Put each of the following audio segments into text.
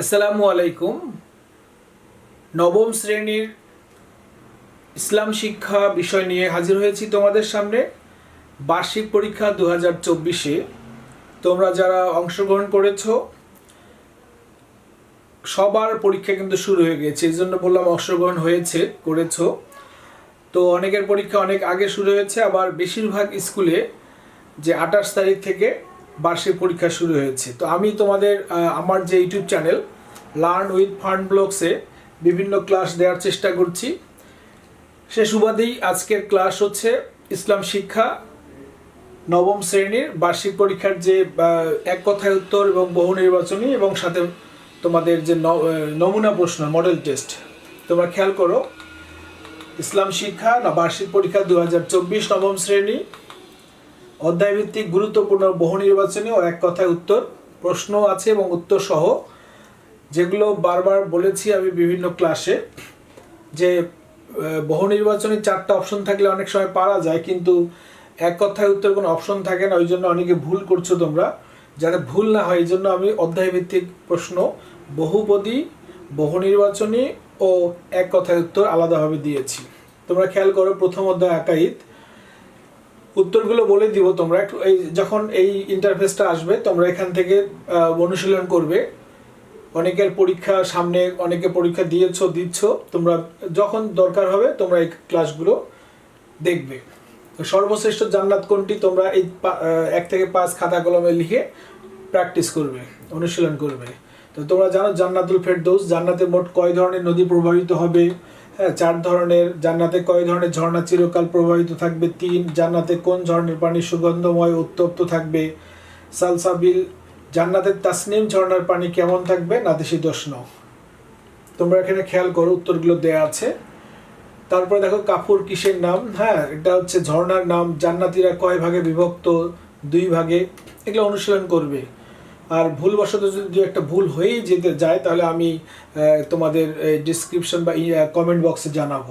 আসসালামু আলাইকুম। নবম শ্রেণির ইসলাম শিক্ষা বিষয় নিয়ে হাজির হয়েছি তোমাদের সামনে। বার্ষিক পরীক্ষা দু হাজার চব্বিশে। তোমরা যারা অংশগ্রহণ করেছ, সবার পরীক্ষা কিন্তু শুরু হয়ে গেছে। এই জন্য বললাম অংশগ্রহণ হয়েছে, করেছ। তো অনেকের পরীক্ষা অনেক আগে শুরু হয়েছে, আবার বেশিরভাগ স্কুলে যে আঠাশ তারিখ থেকে বার্ষিক পরীক্ষা শুরু হয়েছে। তো আমি তোমাদের আমার যে YouTube channel learn with fun ব্লগসে বিভিন্ন ক্লাস দেওয়ার চেষ্টা করছি। সে সুবাদেই আজকের ক্লাস হচ্ছে ইসলাম শিক্ষা নবম শ্রেণির বার্ষিক পরীক্ষার যে এক কথায় উত্তর এবং বহু নির্বাচনী এবং সাথে তোমাদের যে নমুনা প্রশ্ন মডেল টেস্ট তোমরা খেয়াল করো, ইসলাম শিক্ষা বার্ষিক পরীক্ষা দু হাজার চব্বিশ নবম শ্রেণি অধ্যায়ভিত্তিক গুরুত্বপূর্ণ বহু নির্বাচনী ও এক কথায় উত্তর প্রশ্ন আছে এবং উত্তর সহ, যেগুলো বারবার বলেছি আমি বিভিন্ন ক্লাসে যে বহু নির্বাচনী চারটা অপশন থাকলে অনেক সময় পারা যায়, কিন্তু এক কথায় উত্তর কোনো অপশন থাকে না ওই জন্য অনেকে ভুল করছ তোমরা। যাতে ভুল না হয় এই জন্য আমি অধ্যায়ভিত্তিক প্রশ্ন বহুপদী, বহু নির্বাচনী ও এক কথায় উত্তর আলাদাভাবে দিয়েছি। তোমরা খেয়াল করো, প্রথম অধ্যায় আকাইদ। উত্তরগুলো বলে দিব তোমরা। একটু এই যখন এই ইন্টারফেসটা আসবে, তোমরা এখান থেকে অনুশীলন করবে। অনেকের পরীক্ষা সামনে, অনেকে পরীক্ষা দিয়েছ, দিচ্ছ। তোমরা যখন দরকার হবে, তোমরা এই ক্লাসগুলো দেখবে। সর্বশ্রেষ্ঠ জান্নাত কোনটি? তোমরা এই এক থেকে পাঁচ খাতা কলমে লিখে প্র্যাকটিস করবে, অনুশীলন করবে। তো তোমরা জানো জান্নাতুল ফেরদৌস, জান্নাতে মোট কয় ধরনের নদী প্রবাহিত হবে? হ্যাঁ চার ধরনের, জান্নাতে কয় ধরনের ঝর্ণা চিরকাল প্রবাহিত থাকবে? তিন, জান্নাতে কোন ধরনের পানি সুগন্ধময় উত্তপ্ত থাকবে? সালসাবিল জান্নাতের তাসনিম ঝর্ণার পানি কেমন থাকবে? নাতিশীতোষ্ণ তোমরা এখানে খেয়াল করো, উত্তরগুলো দেয়া আছে। তারপরে দেখো কাপুর কিসের নাম? হ্যাঁ এটা হচ্ছে ঝর্ণার নাম। জান্নাতিরা কয় ভাগে বিভক্ত? দুই ভাগে। এগুলো অনুশীলন করবে। আর ভুলবশত যদি একটা ভুল হয়েই যেতে যায়, তাহলে আমি তোমাদের ডিসক্রিপশন বা কমেন্ট বক্সে জানাব।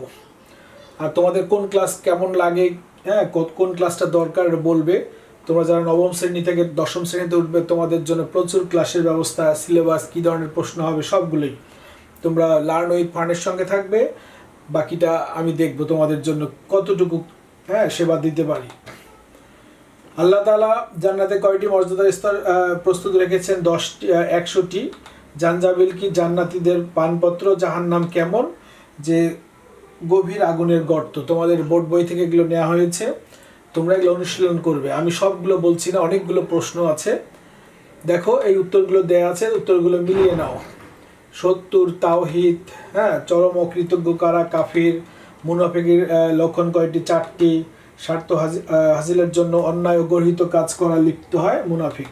আর তোমাদের কোন ক্লাস কেমন লাগে হ্যাঁ কোন ক্লাসটা দরকার বলবে। তোমরা যারা নবম শ্রেণি থেকে দশম শ্রেণীতে উঠবে, তোমাদের জন্য প্রচুর ক্লাসের ব্যবস্থা সিলেবাস কী ধরনের প্রশ্ন হবে, সবগুলোই। তোমরা লার্ন উইথ ফান্ডের সঙ্গে থাকবে, বাকিটা আমি দেখব তোমাদের জন্য কতটুকু হ্যাঁ সেবা দিতে পারি। আল্লাহ তাআলা জান্নাতে কয়টি মর্যাদার স্তর প্রস্তুত রেখেছেন? দশটি একশোটি। জানজাবিল কি জান্নাতীদের পানপত্র? জাহান্নাম কেমন? যে গভীর আগুনের গর্ত। তোমাদের বোর্ড বই থেকে এগুলো নেওয়া হয়েছে। তোমরা এগুলো অনুশীলন করবে। আমি সবগুলো বলছি না, অনেকগুলো প্রশ্ন আছে। দেখো, এই উত্তরগুলো দেয়া আছে, উত্তরগুলো মিলিয়ে নাও। সত্তর, তাওহিদ হ্যাঁ চরম অকৃতজ্ঞ কারা? কাফির, মুনাফিকের লক্ষণ কয়টি? চারটি। স্বার্থ হাজি- আহ, হাসিলের জন্য অন্যায় ও গর্হিত কাজ করা লিপ্ত হয় মুনাফিক।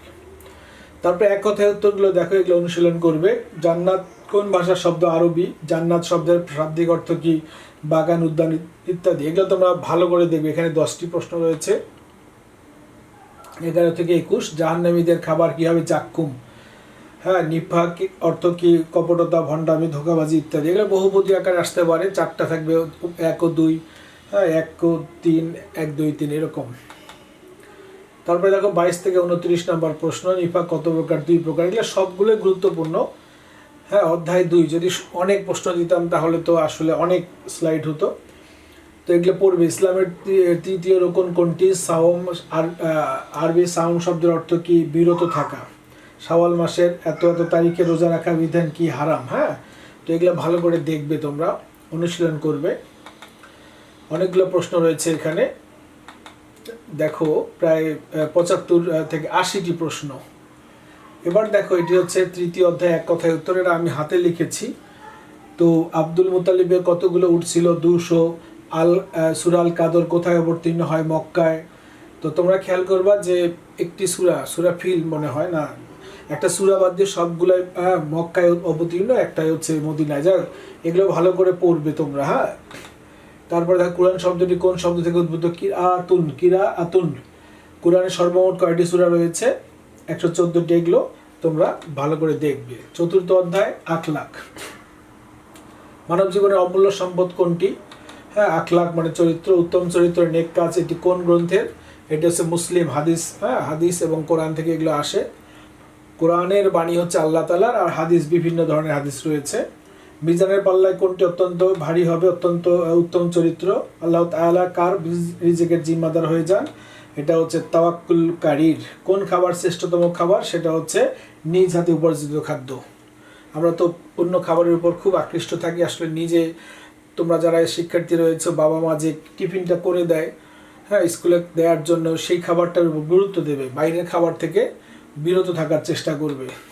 তারপরে এক কথায় উত্তরগুলো দেখো এগুলো অনুশীলন করবে। জান্নাত কোন ভাষার শব্দ? আরবি। জান্নাত শব্দের শাব্দিক অর্থ কি? বাগান উদ্যান ইত্যাদি। এগুলো তোমরা ভালো করে দেখবে। এখানে দশটি প্রশ্ন রয়েছে। এগারো থেকে একুশ জাহান্নামীদের খাবার কি হবে চাক্কুম হ্যাঁ নিফাক অর্থ কি? কপটতা ভণ্ডামি ধোকাবাজি ইত্যাদি। এগুলো বহুপদী আকারে আসতে পারে। চারটা থাকবে এক ও দুই। এক ও তিন, এক দুই তিন, এরকম। তারপরে দেখো বাইশ থেকে উনত্রিশ নম্বর প্রশ্ন নিফাক কত প্রকার, দুই প্রকার, এগুলো সবগুলোই গুরুত্বপূর্ণ। হ্যাঁ অধ্যায় দুই, যদি অনেক প্রশ্ন দিতাম তাহলে তো আসলে অনেক স্লাইড হতো। তো এগুলো পড়বে, ইসলামের তৃতীয় রোকন কোনটি? সাওম, আর আরবি সাওম শব্দের অর্থ কি? বিরত থাকা। শাওয়াল মাসের এত এত তারিখে রোজা রাখা বিধান কি? হারাম হ্যাঁ? তো এগুলো ভালো করে দেখবে তোমরা, অনুশীলন করবে। অনেকগুলো প্রশ্ন রয়েছে এখানে। দেখো, প্রায় পঁচাত্তর থেকে আশিটি প্রশ্ন। এবার দেখো, এটি হচ্ছে তৃতীয় অধ্যায়, এক কথায় উত্তরের আমি হাতে লিখেছি। তো আব্দুল মুতালিবের কতগুলো উঠছিল দুশো। আল সুরাল কাদর কোথায় অবতীর্ণ হয়? মক্কায়। তো তোমরা খেয়াল করবা যে একটি সুরা সুরা ফিল মনে হয় না? একটা সুরা বাদ দিয়ে সবগুলাই মক্কায় অবতীর্ণ, একটাই হচ্ছে মদিনায়। যা এগুলো ভালো করে পড়বে তোমরা হ্যাঁ? তারপরে দেখো কোরআন শব্দটি কোন শব্দ থেকে উদ্ভূত? কি আতুন কিরা আতুন কোরআনের সর্বমোট কয়টি সূরা রয়েছে? একশো চোদ্দটি এগুলো তোমরা ভালো করে দেখবে। চতুর্থ অধ্যায়, আখলাখ। মানব জীবনের অমূল্য সম্পদ কোনটি? হ্যাঁ আখলাখ মানে চরিত্র, উত্তম চরিত্র নেক কাজ, এটি কোন গ্রন্থের? এটি হচ্ছে মুসলিম হাদিস হ্যাঁ হাদিস এবং কোরআন থেকে এগুলো আসে। কোরআনের বাণী হচ্ছে আল্লাহ তালার আর হাদিস বিভিন্ন ধরনের হাদিস রয়েছে। মিজানের পাল্লায় কোনটি অত্যন্ত ভারী হবে, অত্যন্ত উত্তম চরিত্র? আল্লাহ তাআলা কার রিজ- রিজিকের জিম্মাদার হয়ে যান? এটা হচ্ছে তাওয়াক্কুলকারীর। কোন খাবার শ্রেষ্ঠতম খাবার? সেটা হচ্ছে নিজ হাতে উপার্জিত খাদ্য। আমরা তো অন্য খাবারের উপর খুব আকৃষ্ট থাকি। আসলে নিজে তোমরা যারা শিক্ষার্থী রয়েছে, বাবা মা যে টিফিনটা করে দেয় হ্যাঁ স্কুলে দেওয়ার জন্য সেই খাবারটার উপর গুরুত্ব দেবে। বাইরের খাবার থেকে বিরত থাকার চেষ্টা করবে।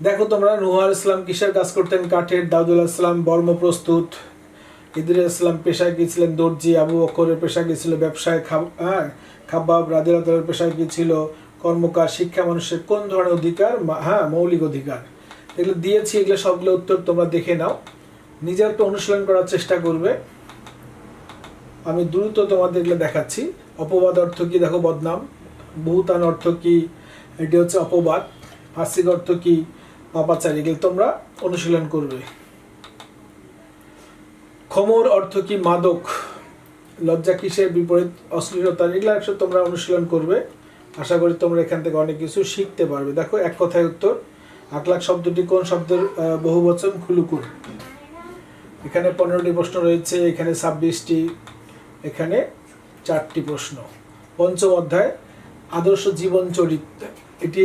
দেখো তোমরা, নুহার ইসলাম কিসের কাজ করতেন? কাঠের, দাউদুল ইসলাম, বর্ম প্রস্তুত। ইদির ইসলাম পেশায় গিয়েছিলেন দর্জি, আবু অক্ষরের পেশায় গিয়েছিল ব্যবসায় হ্যাঁ খাবাব রাদিরাতের পেশায় গিয়েছিল কর্মকার, শিক্ষা মানুষের কোন ধরনের অধিকার? হ্যাঁ মৌলিক অধিকার। এগুলো দিয়েছি, এগুলো সবগুলো উত্তর তোমরা দেখে নাও। নিজে একটু অনুশীলন করার চেষ্টা করবে। আমি দ্রুত তোমাদের এগুলো দেখাচ্ছি। অপবাদ অর্থ কি? দেখো বদনাম। বহুতান অর্থ কি? এটি হচ্ছে অপবাদ। ফাসিক অর্থ কি? পাপাচারী এগুলো তোমরা অনুশীলন করবে। খমর অর্থ কি মাদক? লজ্জা কিসের বিপরীত? অশ্লীলতা এগুলো একশো তোমরা অনুশীলন করবে। আশা করি তোমরা এখান থেকে অনেক কিছু শিখতে পারবে। দেখো এক কথায় উত্তর। আকলাক শব্দটি কোন শব্দের আহ, বহুবচন? খুলুকুর এখানে পনেরোটি প্রশ্ন রয়েছে এখানে ছাব্বিশটি এখানে চারটি প্রশ্ন। পঞ্চম অধ্যায় আদর্শ জীবন চরিত্র। এটি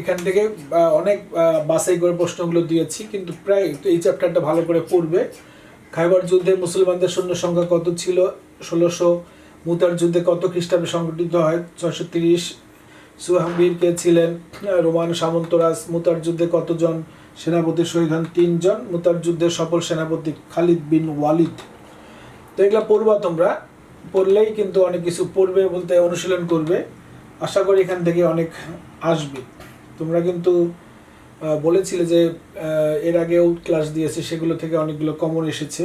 এখান থেকে অনেক বাছাই করে প্রশ্নগুলো দিয়েছি, কিন্তু প্রায় তো এই চ্যাপ্টারটা ভালো করে পড়বে। খাইবার যুদ্ধে মুসলমানদের সৈন্য সংখ্যা কত ছিল? ষোলোশো। মুতার যুদ্ধে কত খ্রিস্টাব্দে সংগঠিত হয়? ছয়শো তিরিশ। সুহাম্বির কে ছিলেন? রোমান সামন্তরাজ। মুতার যুদ্ধে কতজন সেনাপতি শহীদ হন? তিনজন। মুতার যুদ্ধের সফল সেনাপতি খালিদ বিন ওয়ালিদ। তো এগুলো পড়বা তোমরা। পড়লেই কিন্তু অনেক কিছু পড়বে বলতে অনুশীলন করবে। আশা করি এখান থেকে অনেক আসবে। তোমরা কিন্তু বলেছিলে যে এর আগেও ক্লাস দিয়েছে, সেগুলো থেকে অনেকগুলো কমন এসেছে।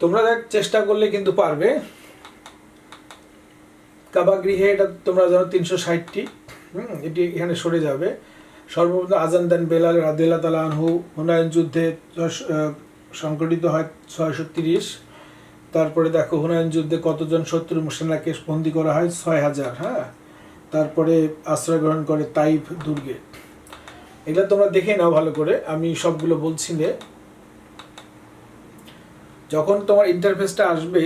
তোমরা দেখ, চেষ্টা করলে কিন্তু পারবে। কাবা গৃহে এটা তোমরা জানো তিনশো ষাটটি। হুম, এটি এখানে সরে যাবে। সর্বপ্রথম আজান দেন বেলাল রাদিল্লা তালা আনহু, হুনায়ন যুদ্ধে সংগঠিত হয় ছয়শো তিরিশ। তারপরে দেখো, হুনায়ন যুদ্ধে কতজন শত্রু সেনাকে বন্দি করা হয়? ছয় হাজার হ্যাঁ? তারপরে আশ্রয় গ্রহণ করে তাইফ দুর্গে। এগুলো তোমরা দেখে নাও ভালো করে, আমি সবগুলো বলছি না। যখন তোমার ইন্টারফেসটা আসবে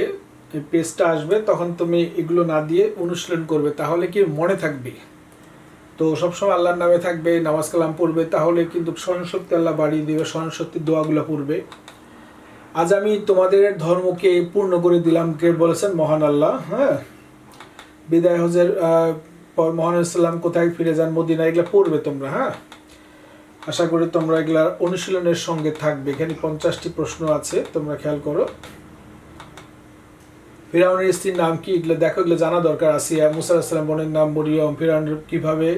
পেজটা আসবে, তখন তুমি এগুলো না দিয়ে অনুশীলন করবে, তাহলে কি মনে থাকবে? তো সবসময় আল্লাহর নামে থাকবে, নামাজ কালাম পড়বে, তাহলে কিন্তু স্মরণশক্তি আল্লাহ বাড়িয়ে দেবে, স্মরণশক্তির দোয়াগুলো পড়বে। আজ আমি তোমাদের ধর্মকে পূর্ণ করে দিলাম, কে বলেছেন? মহান আল্লাহ হ্যাঁ? বিদায় হজের পর মহান ইসলাম কোথায় ফিরে যান? মদিনা এগুলো পড়বে তোমরা হ্যাঁ? আশা করি তোমরা এগুলা অনুশীলনের সঙ্গে থাকবে। এখানে পঞ্চাশটি প্রশ্ন আছে, তোমরা খেয়াল করো। ফিরাউনের স্ত্রীর নাম কি? এগুলো দেখো, এগুলো জানা দরকার আসিয়া মুসা আসসালাম বোনের নাম মরিয়ম। ফিরাউনের কীভাবে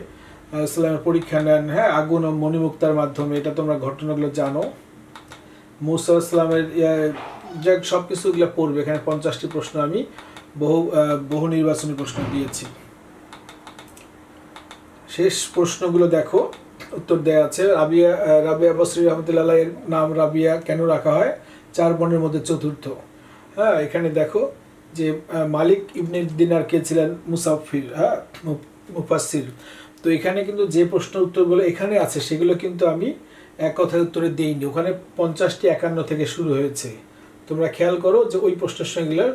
ইসলামের পরীক্ষা নেন? হ্যাঁ আগুন ও মণিমুক্তার মাধ্যমে। এটা তোমরা ঘটনাগুলো জানো। মুসা ইসলামের যে সব কিছু এগুলো পড়বে। এখানে পঞ্চাশটি প্রশ্ন আমি বহু বহু নির্বাচনী প্রশ্ন দিয়েছি। শেষ প্রশ্নগুলো দেখো। উত্তর দেয়া আছে, রাবিয়া রাবিয়া বসরি রহমতুল্লাহ এর নাম রাবিয়া কেন রাখা হয়? চার বোনের মধ্যে চতুর্থ। হ্যাঁ এখানে দেখো যে মালিক ইবনে দিনার কে ছিলেন? মুসাফির হ্যাঁ মু- মুফাসসির। তো এখানে কিন্তু যে প্রশ্ন উত্তরগুলো এখানে আছে, সেগুলো কিন্তু আমি এক কথায় উত্তরে দেইনি। ওখানে পঞ্চাশটি একান্ন থেকে শুরু হয়েছে। তোমরা খেয়াল করো যে, ওই প্রশ্নের সঙ্গে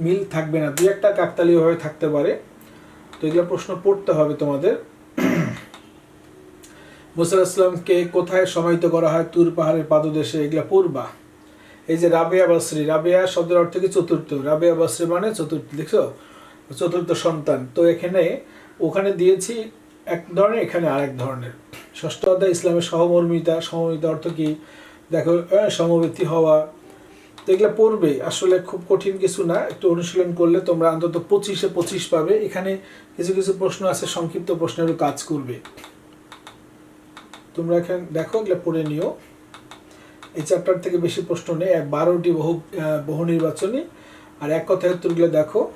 মিল থাকবে না। দুই একটা কাকতালীয়ভাবে থাকতে পারে। তো এগুলো প্রশ্ন পড়তে হবে তোমাদের। মুসা ইসলামকে কোথায় সমাহিত করা হয়? তুর পাহাড়ের পাদদেশে এগুলা পূর্বা? এই যে রাবেয়া বাসরি রাবেয়া শব্দের অর্থ কি চতুর্থ? রাবেয়া বাসরি মানে চতুর্থ দেখছ? চতুর্থ সন্তান। তো এখানে ওখানে দিয়েছি এক ধরনের এখানে আরেক ধরনের। ষষ্ঠ অধ্যায় ইসলামের সহমর্মিতা। সমমিতা অর্থ কি? দেখো আহ, সমব্যক্তি হওয়া। তো এগুলো পড়বে আসলে খুব কঠিন কিছু না। একটু অনুশীলন করলে তোমরা অন্তত পঁচিশে পঁচিশ পাবে। এখানে কিছু কিছু প্রশ্ন আছে সংক্ষিপ্ত প্রশ্নেরও কাজ করবে। তোমরা এখানে, দেখো, এগুলো পড়ে নিও। এই চ্যাপ্টার থেকে বেশি প্রশ্ন নেই। এক বারোটি বহু বহু নির্বাচনী। আর এক কথায় উত্তরগুলো দেখো।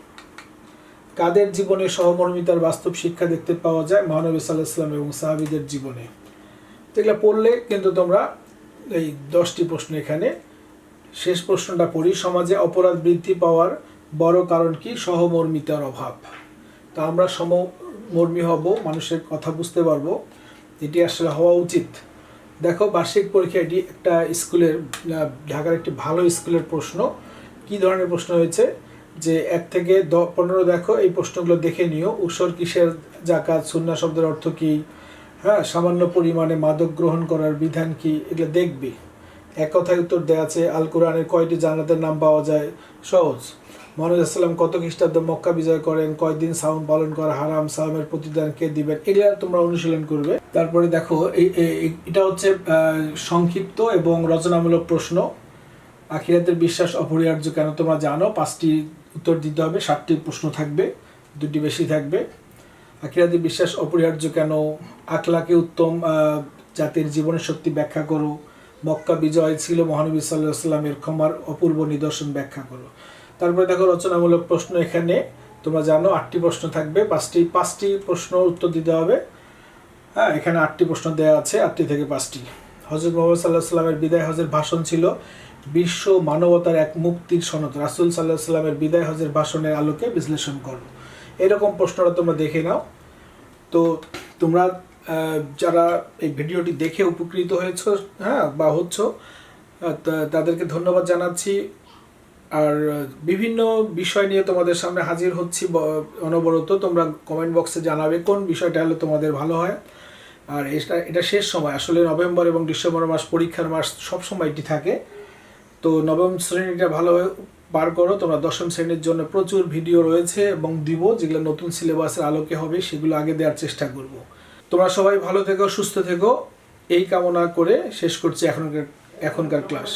কাদের জীবনে সহমর্মিতার বাস্তব শিক্ষা দেখতে পাওয়া যায়? মহানবী সাল্লাহ ইসলাম এবং সাহাবিদের জীবনে। তো এগুলো পড়লে কিন্তু তোমরা এই দশটি প্রশ্ন এখানে। শেষ প্রশ্নটা পড়ি। সমাজে অপরাধ বৃদ্ধি পাওয়ার বড় কারণ কি? সহমর্মিতার অভাব। তা আমরা সমমর্মী হব, মানুষের কথা বুঝতে পারব। যেটি আসলে হওয়া উচিত। দেখো, বার্ষিক পরীক্ষা এটি একটা স্কুলের ঢাকার একটি ভালো স্কুলের প্রশ্ন। কি ধরনের প্রশ্ন হয়েছে? যে এক থেকে দ, পনেরো দেখো, এই প্রশ্নগুলো দেখে নিও। উৎসর কিসের জাকাত, সুন্না শব্দের অর্থ কী? হ্যাঁ সামান্য পরিমাণে মাদক গ্রহণ করার বিধান কি? এগুলো দেখবি। এক কথায় উত্তর দেওয়া আছে, আল কোরআনের কয়টি জান্নাতের নাম পাওয়া যায়? সহজ। মহানবী আসসালাম কত খ্রিস্টাব্দে মক্কা বিজয় করেন? কয়দিন সাউম পালন করা হারাম? সাউমের প্রতিদান কে দিবেন? এগুলা তোমরা অনুশীলন করবে। তারপরে দেখো এটা হচ্ছে সংক্ষিপ্ত এবং রচনামূলক প্রশ্ন। আখিরাতের বিশ্বাস অপরিহার্য কেন তোমরা জানো? পাঁচটি উত্তর দিতে হবে, সাতটি প্রশ্ন থাকবে, দুটি বেশি থাকবে। আখিরাতের বিশ্বাস অপরিহার্য কেন? আখলাকে উত্তম জাতির জীবনের শক্তি ব্যাখ্যা করো। মক্কা বিজয় ছিল, মহানবী সাল্লাহ সাল্লামের ক্ষমার অপূর্ব নিদর্শন ব্যাখ্যা করো তারপরে দেখো রচনামূলক প্রশ্ন এখানে। তোমরা জানো আটটি প্রশ্ন থাকবে, পাঁচটি পাঁচটি প্রশ্ন উত্তর দিতে হবে। হ্যাঁ এখানে আটটি প্রশ্ন দেওয়া আছে, আটটি থেকে পাঁচটি। হজরত মোহাম্মদ সাল্লাহ সাল্লামের বিদায় হজের ভাষণ ছিল বিশ্ব মানবতার এক মুক্তির সনদ। রাসুল সাল্লাহ সাল্লামের বিদায় হজের ভাষণের আলোকে বিশ্লেষণ করো এরকম প্রশ্নটা তোমরা দেখে নাও। তো তোমরা যারা এই ভিডিওটি দেখে উপকৃত হয়েছ হ্যাঁ বা হচ্ছ তাদেরকে ধন্যবাদ জানাচ্ছি। আর বিভিন্ন বিষয় নিয়ে তোমাদের সামনে হাজির হচ্ছি অনবরত। তোমরা কমেন্ট বক্সে জানাবে কোন বিষয়টা হলে তোমাদের ভালো হয়। আর এটা এটা শেষ সময়। আসলে নভেম্বর এবং ডিসেম্বর মাস পরীক্ষার মাস সব সময় এটি থাকে। তো নবম শ্রেণীটা ভালো পার করো। তোমরা দশম শ্রেণির জন্য প্রচুর ভিডিও রয়েছে এবং দিব, যেগুলো নতুন সিলেবাসের আলোকে হবে, সেগুলো আগে দেওয়ার চেষ্টা করব। তোমরা সবাই ভালো থেকো সুস্থ থেকো। এই কামনা করে শেষ করছি এখনকার এখনকার ক্লাস